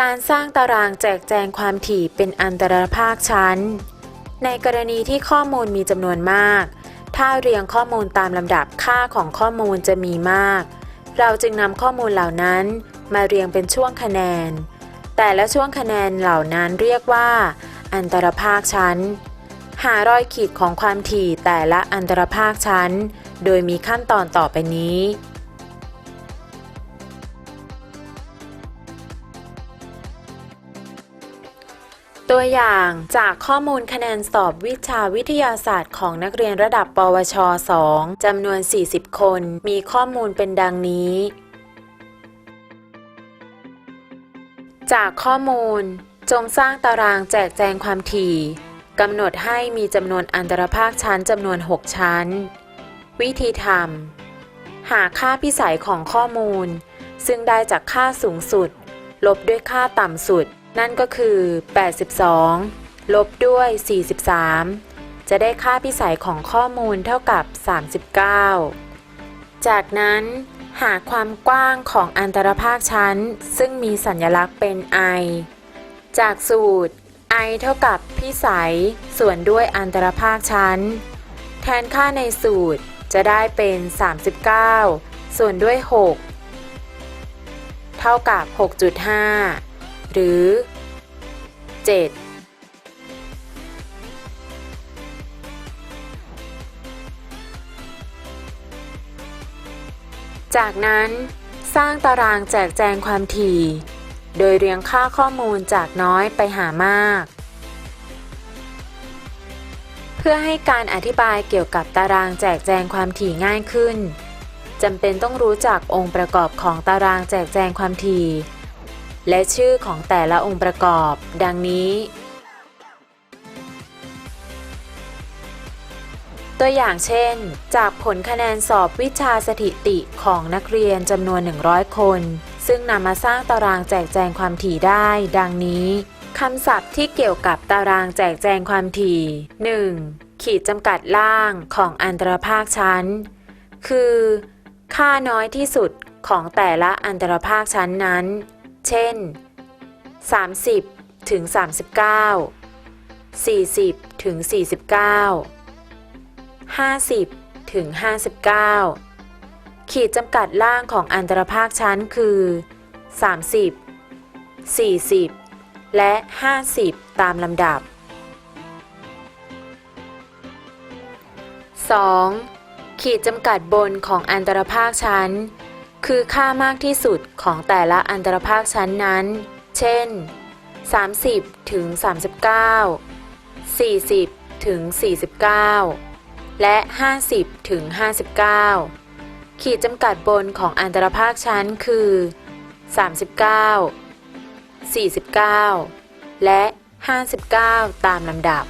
การสร้างตารางแจกแจงความถี่เป็นอันตรภาคชั้น ในกรณีที่ข้อมูลมีจำนวนมาก ถ้าเรียงข้อมูลตามลำดับค่าของข้อมูลจะมีมาก เราจึงนำข้อมูลเหล่านั้นมาเรียงเป็นช่วงคะแนน แต่ละช่วงคะแนนเหล่านั้นเรียกว่า อันตรภาคชั้น หารอยขีดของความถี่แต่ละอันตรภาคชั้น โดยมีขั้นตอนต่อไปนี้ ตัวอย่างจากข้อมูลคะแนนสอบวิชาวิทยาศาสตร์ของนักเรียนระดับ ปวช 2จำนวน 40 คน มีข้อมูลเป็นดังนี้ จากข้อมูล จงสร้างตารางแจกแจงความถี่กำหนดให้มีจำนวนอันตรภาคชั้นจำนวน 6 ชั้น วิธีทำหาค่าพิสัยของข้อมูล ซึ่งได้จากค่าสูงสุด ลบด้วยค่าต่ำสุด นั่นก็คือ 82 ลบด้วย 43 จะได้ค่าพิสัยของข้อมูลเท่ากับ 39 จากนั้นหาความกว้างของอันตรภาคชั้น ซึ่งมีสัญลักษณ์เป็น i จากสูตร i เท่ากับพิสัยส่วนด้วยอันตรภาคชั้น แทนค่าในสูตรจะได้เป็น 39 ส่วนด้วย 6 เท่ากับ 6.5 หรือ 7จากนั้นสร้างตารางแจกแจงความถี่ โดยเรียงค่าข้อมูลจากน้อยไปหามาก เพื่อให้การอธิบายเกี่ยวกับตารางแจกแจงความถี่ง่ายขึ้นจำเป็นต้องรู้จักองค์ประกอบของตารางแจกแจงความถี่ และชื่อของแต่ละองค์ประกอบ ดังนี้ ตัวอย่างเช่น จากผลคะแนนสอบวิชาสถิติของนักเรียนจำนวน 100 คน ซึ่งนำมาสร้างตารางแจกแจงความถี่ได้ ดังนี้คำศัพท์ที่เกี่ยวกับตารางแจกแจงความถี่ 1. ขีดจำกัดล่างของอันตรภาคชั้น คือ ค่าน้อยที่สุดของแต่ละอันตรภาคชั้นนั้น เช่น 30 ถึง 39 40 ถึง 49 50 ถึง 59 ขีดจำกัดล่างของอันตรภาคชั้นคือ 30 40 และ 50 ตามลำดับ 2. ขีดจำกัดบนของอันตรภาคชั้น คือค่ามากที่สุดของแต่ละอันตรภาคชั้นนั้น เช่น 30 ถึง 39 40 ถึง 49 และ 50 ถึง 59 ขีดจำกัดบนของอันตรภาคชั้นคือ 39 49 และ 59 ตามลำดับ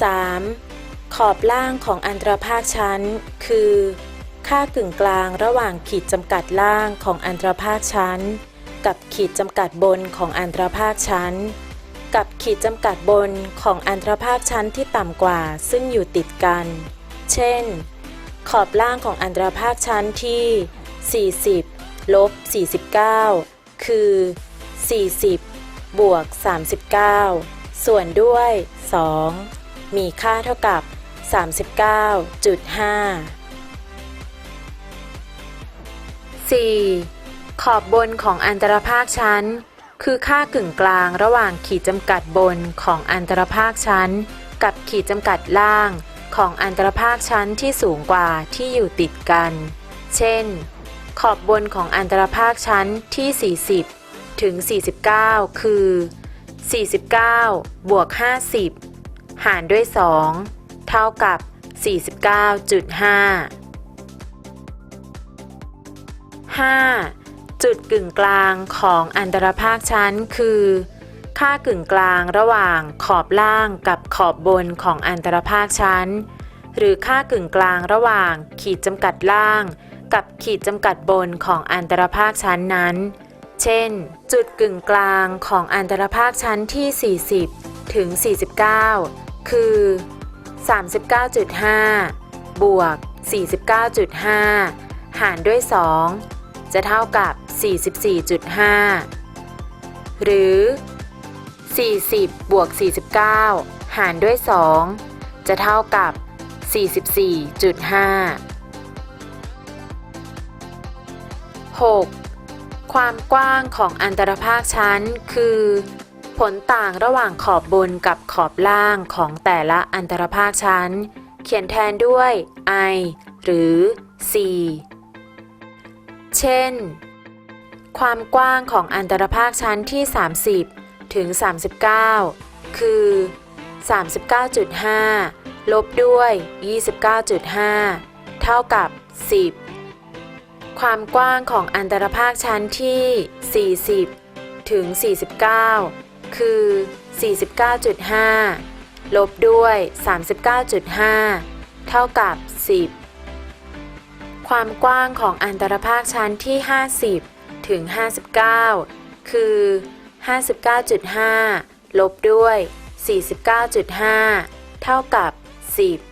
3. ขอบล่างของอันตรภาคชั้น คือค่ากึ่งกลางระหว่างขีดจำกัดล่างของอันตรภาคชั้น กับขีดจำกัดบนของอันตรภาคชั้น กับขีดจำกัดบนของอันตรภาคชั้นที่ต่ำกว่าซึ่งอยู่ติดกัน เช่น ขอบล่างของอันตรภาคชั้นที่ 40ลบ49 คือ 40 บวก 39 ส่วนด้วย 2 มีค่าเท่ากับ 39.5 4. ขอบบนของอันตรภาคชั้น คือค่ากึ่งกลางระหว่างขีดจำกัดบนของอันตรภาคชั้น กับขีดจำกัดล่างของอันตรภาคชั้นที่สูงกว่าที่อยู่ติดกัน เช่น ขอบบนของอันตรภาคชั้นที่ 40 ถึง 49 คือ 49 บวก 50 หารด้วย 2 เท่ากับ 49.5 5. จุดกึ่งกลางของอันตรภาคชั้นคือ ค่ากึ่งกลางระหว่างขอบล่างกับขอบบนของอันตรภาคชั้น หรือค่ากึ่งกลางระหว่างขีดจำกัดล่าง กับขีดจำกัดบนของอันตรภาคชั้นนั้น เช่น จุดกึ่งกลางของอันตรภาคชั้นที่ 40 ถึง 49 คือ 39.5 บวก 49.5 หารด้วย 2 จะเท่ากับ 44.5 หรือ 40 บวก 49 หารด้วย 2 จะเท่ากับ 44.5 6. ความกว้างของอันตรภาคชั้นคือ ผลต่างระหว่างขอบบนกับขอบล่างของแต่ละอันตรภาคชั้น เขียนแทนด้วย i หรือ c เช่น ความกว้างของอันตรภาคชั้นที่ 30 ถึง 39 คือ 39.5 ลบด้วย 29.5 เท่ากับ 10 ความกว้างของอันตรภาคชั้นที่ 40 ถึง 49 คือ 49.5 ลบด้วย 39.5 เท่ากับ 10 ความกว้างของอันตรภาคชั้นที่ 50 ถึง 59 คือ 59.5 ลบด้วย 49.5 เท่ากับ 10